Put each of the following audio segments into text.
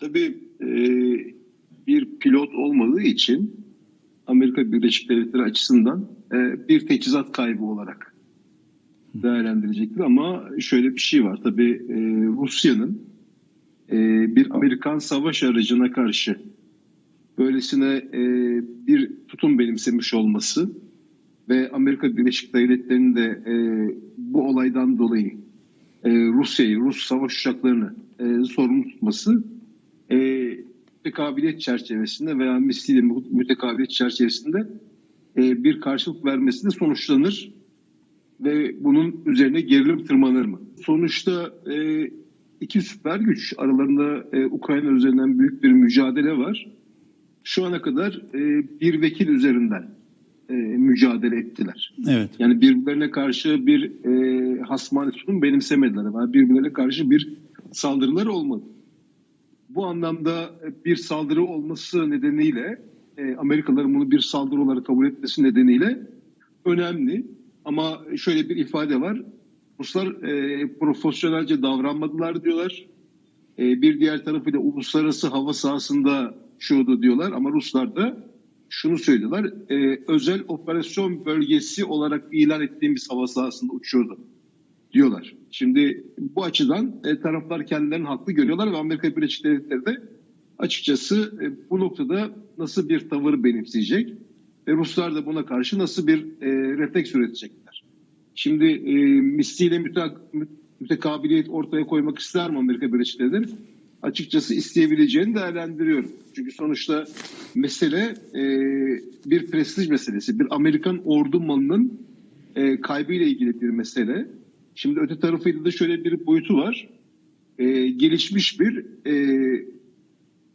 Tabii e, bir pilot olmadığı için Amerika Birleşik Devletleri açısından e, bir teçhizat kaybı olarak değerlendirecektir. Ama şöyle bir şey var. Tabii e, Rusya'nın e, bir Amerikan savaş aracına karşı böylesine e, bir tutum benimsemiş olması ve Amerika Birleşik Devletleri'nin de e, bu olaydan dolayı e, Rusya'yı, Rus savaş uçaklarını e, sorumlu tutması e, mütekabiliyet çerçevesinde veya misliyle mütekabiliyet çerçevesinde e, bir karşılık vermesinde sonuçlanır ve bunun üzerine gerilim tırmanır mı? Sonuçta e, iki süper güç aralarında e, Ukrayna üzerinden büyük bir mücadele var. Şu ana kadar e, bir vekil üzerinden e, mücadele ettiler. Evet. Yani birbirlerine karşı bir e, hasmane tutum benimsemediler. Yani birbirlerine karşı bir saldırılar olmadı. Bu anlamda bir saldırı olması nedeniyle e, Amerikalıların bunu bir saldırı olarak kabul etmesi nedeniyle önemli. Ama şöyle bir ifade var. Ruslar e, profesyonelce davranmadılar diyorlar. E, bir diğer tarafıyla uluslararası hava sahasında şudu diyorlar ama Ruslar da şunu söylüyorlar. E, özel operasyon bölgesi olarak ilan ettiğimiz hava sahasında uçuyordu diyorlar. Şimdi bu açıdan e, taraflar kendilerini haklı görüyorlar ve Amerika Birleşik Devletleri de açıkçası e, bu noktada nasıl bir tavır benimseyecek ve Ruslar da buna karşı nasıl bir e, refleks üretecekler. Şimdi e, misliyle mütek, mütekabiliyet ortaya koymak ister mi Amerika Birleşik Devletleri? Açıkçası isteyebileceğini değerlendiriyorum. Çünkü sonuçta mesele e, bir prestij meselesi. Bir Amerikan ordu malının e, kaybıyla ilgili bir mesele. Şimdi öte tarafıyla da şöyle bir boyutu var. E, gelişmiş bir e,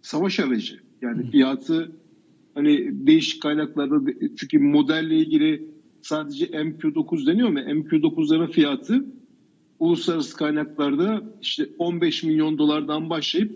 savaş aracı. Yani fiyatı hani değişik kaynaklarda çünkü modelle ilgili sadece MQ9 deniyor mu? MQ9'ların fiyatı uluslararası kaynaklarda işte 15 milyon dolardan başlayıp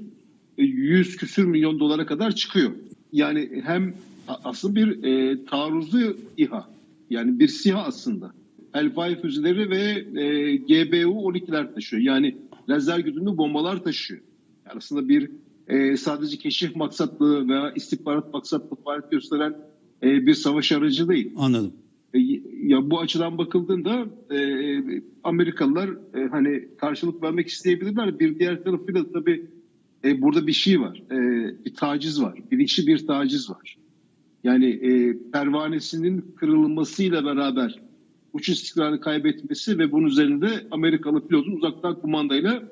100 küsür milyon dolara kadar çıkıyor. Yani hem aslında bir e, taarruzlu İHA yani bir SİHA aslında. Hellfire füzeleri ve e, GBU-12'ler taşıyor. Yani lazer güdümlü bombalar taşıyor. Yani aslında bir e, sadece keşif maksatlı veya istihbarat maksatlı faaliyet gösteren e, bir savaş aracı değil. Anladım. E, ya bu açıdan bakıldığında e, Amerikalılar e, hani karşılık vermek isteyebilirler. Bir diğer tarafıyla tabii e, burada bir şey var. E, bir taciz var. Bilinçli bir taciz var. Yani e, pervanesinin kırılmasıyla beraber uçuş istikrarını kaybetmesi ve bunun üzerinde Amerikalı pilotun uzaktan kumandayla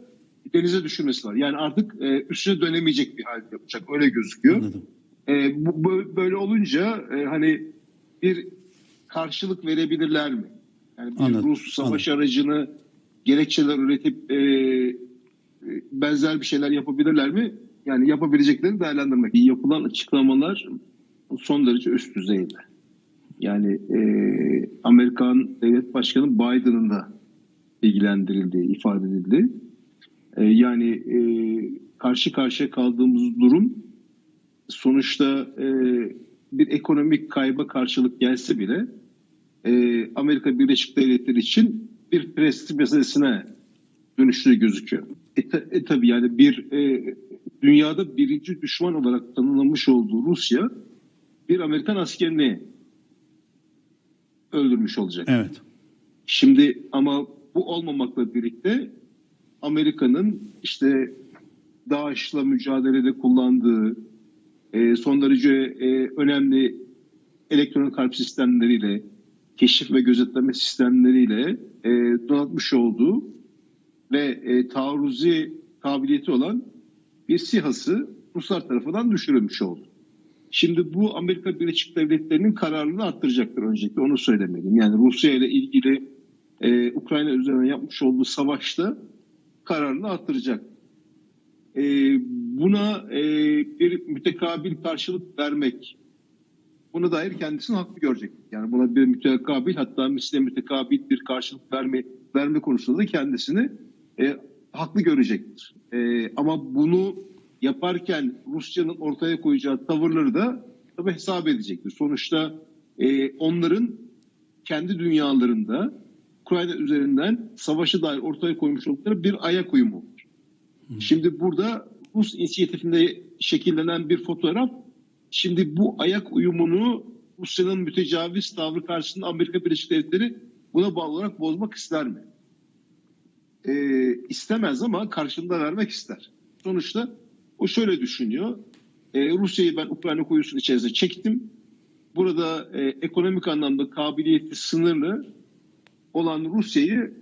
denize düşürmesi var. Yani artık e, üstüne dönemeyecek bir halde uçak öyle gözüküyor. Anladım. E, bu, böyle olunca e, hani bir karşılık verebilirler mi? Yani bir Anladım, Rus savaş aracını gerekçeler üretip e, e, benzer bir şeyler yapabilirler mi? Yani yapabileceklerini değerlendirmek. Yapılan açıklamalar son derece üst düzeyde. Yani e, Amerikan Devlet Başkanı Biden'ın da ilgilendirildiği ifade edildi. E, yani e, karşı karşıya kaldığımız durum sonuçta e, bir ekonomik kayba karşılık gelse bile e, Amerika Birleşik Devletleri için bir prestij meselesine dönüştüğü gözüküyor. E, e tabi yani bir e, dünyada birinci düşman olarak tanımlanmış olduğu Rusya bir Amerikan askerini öldürmüş olacak. Evet. Şimdi ama bu olmamakla birlikte Amerika'nın işte DAEŞ'la mücadelede kullandığı e, son derece e, önemli elektronik harp sistemleriyle, keşif ve gözetleme sistemleriyle e, donatmış olduğu ve e, taarruzi kabiliyeti olan bir SİHA'sı Ruslar tarafından düşürülmüş oldu. Şimdi bu Amerika Birleşik Devletleri'nin kararlılığını arttıracaktır öncelikle onu söylemeliyim. Yani Rusya ile ilgili e, Ukrayna üzerine yapmış olduğu savaşta kararını arttıracak. E, buna e, bir mütekabil karşılık vermek, buna dair kendisini haklı görecek. Yani buna bir mütekabil hatta misle mütekabil bir karşılık verme verme konusunda da kendisini e, haklı görecektir. E, ama bunu yaparken Rusya'nın ortaya koyacağı tavırları da tabii hesap edecektir. Sonuçta e, onların kendi dünyalarında Ukrayna üzerinden savaşı dair ortaya koymuş oldukları bir ayak uyumu. Şimdi burada Rus inisiyatifinde şekillenen bir fotoğraf. Şimdi bu ayak uyumunu Rusya'nın mütecaviz tavrı karşısında Amerika Birleşik Devletleri buna bağlı olarak bozmak ister mi? Ee, istemez ama karşılığında vermek ister. Sonuçta o şöyle düşünüyor. Ee, Rusya'yı ben Ukrayna kuyusunun içerisine çektim. Burada e, ekonomik anlamda kabiliyeti sınırlı olan Rusya'yı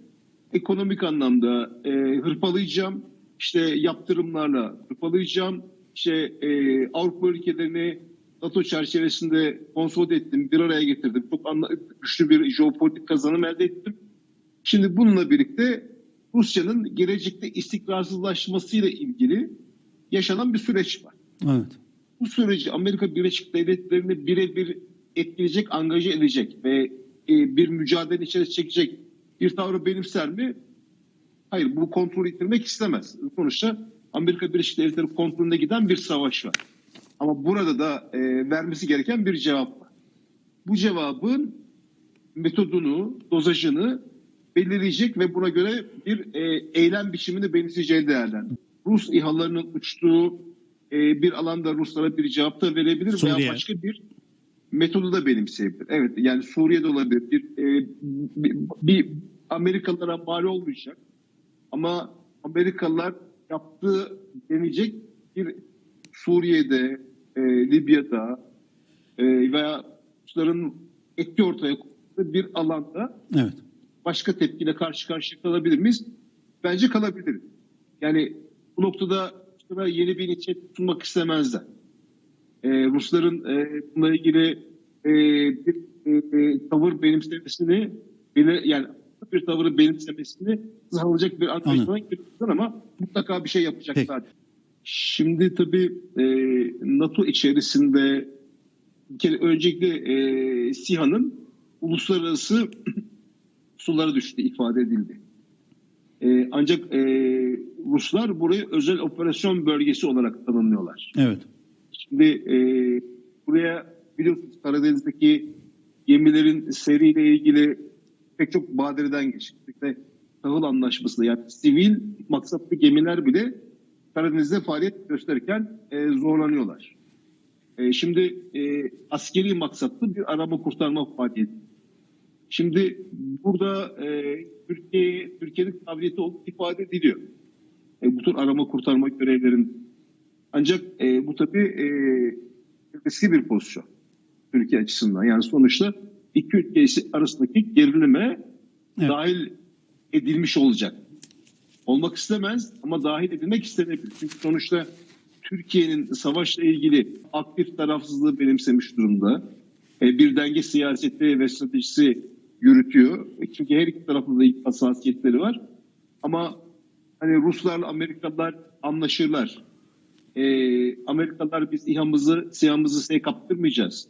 ekonomik anlamda e, hırpalayacağım. İşte yaptırımlarla hırpalayacağım. İşte e, Avrupa ülkelerini NATO çerçevesinde konsolide ettim, bir araya getirdim. Çok anla, güçlü bir jeopolitik kazanım elde ettim. Şimdi bununla birlikte Rusya'nın gelecekte istikrarsızlaşmasıyla ilgili yaşanan bir süreç var. Evet. Bu süreci Amerika Birleşik Devletleri'ni birebir etkileyecek, angaje edecek ve e, bir mücadele içerisine çekecek bir tavrı benimser mi? Hayır, bu kontrolü yitirmek istemez. Sonuçta Amerika Birleşik Devletleri kontrolünde giden bir savaş var. Ama burada da e, vermesi gereken bir cevap var. Bu cevabın metodunu, dozajını belirleyecek ve buna göre bir e, eylem biçimini benimseyeceğini değerlendirir. Rus İHA'larının uçtuğu e, bir alanda Ruslara bir cevap da verebilir Suriye. veya başka bir metodu da benimseyebilir. Evet yani Suriye'de olabilir. Bir, e, bir, bir Amerikalılara mal olmayacak. Ama Amerikalılar yaptığı denecek bir Suriye'de, e, Libya'da e, veya Rusların etki ortaya koyduğu bir alanda Evet. başka tepkiyle karşı karşıya kalabilir miyiz? Bence kalabiliriz. Yani bu noktada Ruslara yeni bir inisiyatif sunmak istemezler. Ee, Rusların e, bununla ilgili e, bir e, e, tavır benimsemesini yani bir tavırı benimsemesini sağlayacak bir anlaşmadan getirdiler ama mutlaka bir şey yapacaklar. Şimdi tabii e, NATO içerisinde bir kere öncelikle e, SİHA'nın uluslararası sulara düştü ifade edildi. E, ancak e, Ruslar burayı özel operasyon bölgesi olarak tanımlıyorlar. Evet. Şimdi e, buraya biliyorsunuz Karadeniz'deki gemilerin seriyle ilgili pek çok badireden ve tahıl anlaşması yani sivil maksatlı gemiler bile Karadeniz'de faaliyet gösterirken e, zorlanıyorlar. E, şimdi e, askeri maksatlı bir arama kurtarma faaliyeti. Şimdi burada e, Türkiye Türkiye'nin kabiliyeti olduğu ifade ediliyor. E, bu tür arama kurtarma görevlerin ancak e, bu tabii e, riskli bir pozisyon Türkiye açısından. Yani sonuçta iki ülke arasındaki gerilime Evet. dahil edilmiş olacak. Olmak istemez ama dahil edilmek istenebilir. Çünkü sonuçta Türkiye'nin savaşla ilgili aktif tarafsızlığı benimsemiş durumda. E, bir denge siyaseti ve stratejisi yürütüyor. E, Çünkü her iki tarafında da hassasiyetleri var. Ama hani Ruslarla Amerikalılar anlaşırlar. E, Amerikalılar biz İHA'mızı, SİHA'mızı size kaptırmayacağız.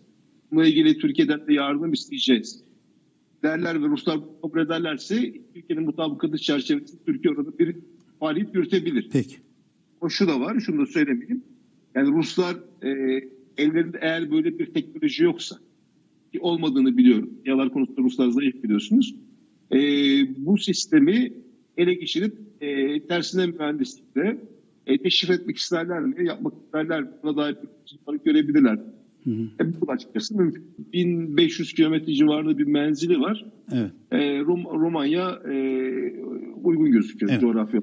Bununla ilgili Türkiye'den de yardım isteyeceğiz. Derler ve Ruslar kabul ederlerse Türkiye'nin mutabakatı çerçevesinde Türkiye orada bir faaliyet yürütebilir. Peki. O şu da var, şunu da söylemeyeyim. Yani Ruslar e, ellerinde eğer böyle bir teknoloji yoksa, olmadığını biliyorum. Yalar konusunda Ruslar zayıf biliyorsunuz. E, bu sistemi ele geçirip e, tersine mühendislikle e, teşrif etmek isterler mi, yapmak isterler mi, buna dair bir görebilirler. Hı hı. E, bu açıkçası mümkün. 1500 kilometre civarında bir menzili var. Evet. E, Rom- Romanya e, uygun gözüküyor Evet. coğrafya.